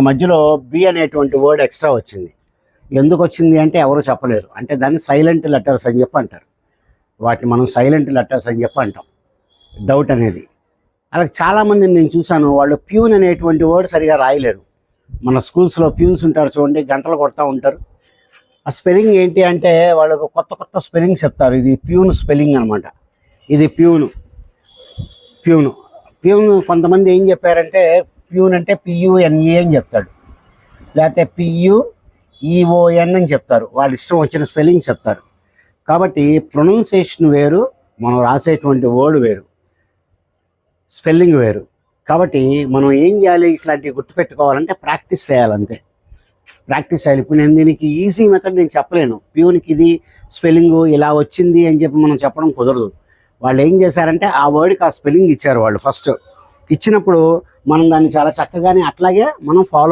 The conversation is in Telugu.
మధ్యలో బి అనేటువంటి వర్డ్ ఎక్స్ట్రా వచ్చింది. ఎందుకు వచ్చింది అంటే ఎవరు చెప్పలేరు. అంటే దాన్ని సైలెంట్ లెటర్స్ అని చెప్పి అంటారు. వాటిని మనం సైలెంట్ లెటర్స్ అని చెప్పి అంటాం. డౌట్ అనేది. అలా చాలామందిని నేను చూశాను వాళ్ళు ప్యూన్ అనేటువంటి వర్డ్ సరిగా రాయలేరు. మన స్కూల్స్లో ప్యూన్స్ ఉంటారు చూడండి గంటలు కొడతా ఉంటారు. ఆ స్పెల్లింగ్ ఏంటి అంటే వాళ్ళకు కొత్త కొత్త స్పెల్లింగ్ చెప్తారు. ఇది ప్యూన్ స్పెల్లింగ్ అనమాట ఇది ప్యూన్ ప్యూను ప్యూన్ కొంతమంది ఏం చెప్పారంటే ప్యూన్ అంటే పియుఎన్ఈ అని చెప్తాడు. లేకపోతే పియు ఈఓఎన్ అని చెప్తారు. వాళ్ళ ఇష్టం వచ్చిన స్పెల్లింగ్ చెప్తారు. కాబట్టి ప్రొనౌన్సియేషన్ వేరు మనం రాసేటువంటి వర్డ్ వేరు స్పెల్లింగ్ వేరు. కాబట్టి మనం ఏం చేయాలి? ఇట్లాంటివి గుర్తుపెట్టుకోవాలంటే ప్రాక్టీస్ చేయాలంతే. ప్రాక్టీస్ చేయాలి. ఇప్పుడు నేను దీనికి ఈజీ మెథడ్ నేను చెప్పలేను. ప్యూన్కి ఇది స్పెల్లింగ్ ఇలా వచ్చింది అని చెప్పి మనం చెప్పడం కుదరదు. వాళ్ళు ఏం చేశారంటే ఆ వర్డ్కి ఆ స్పెల్లింగ్ ఇచ్చారు వాళ్ళు ఫస్ట్. ఇచ్చినప్పుడు మనం దాన్ని చాలా చక్కగానే అట్లాగే మనం ఫాలో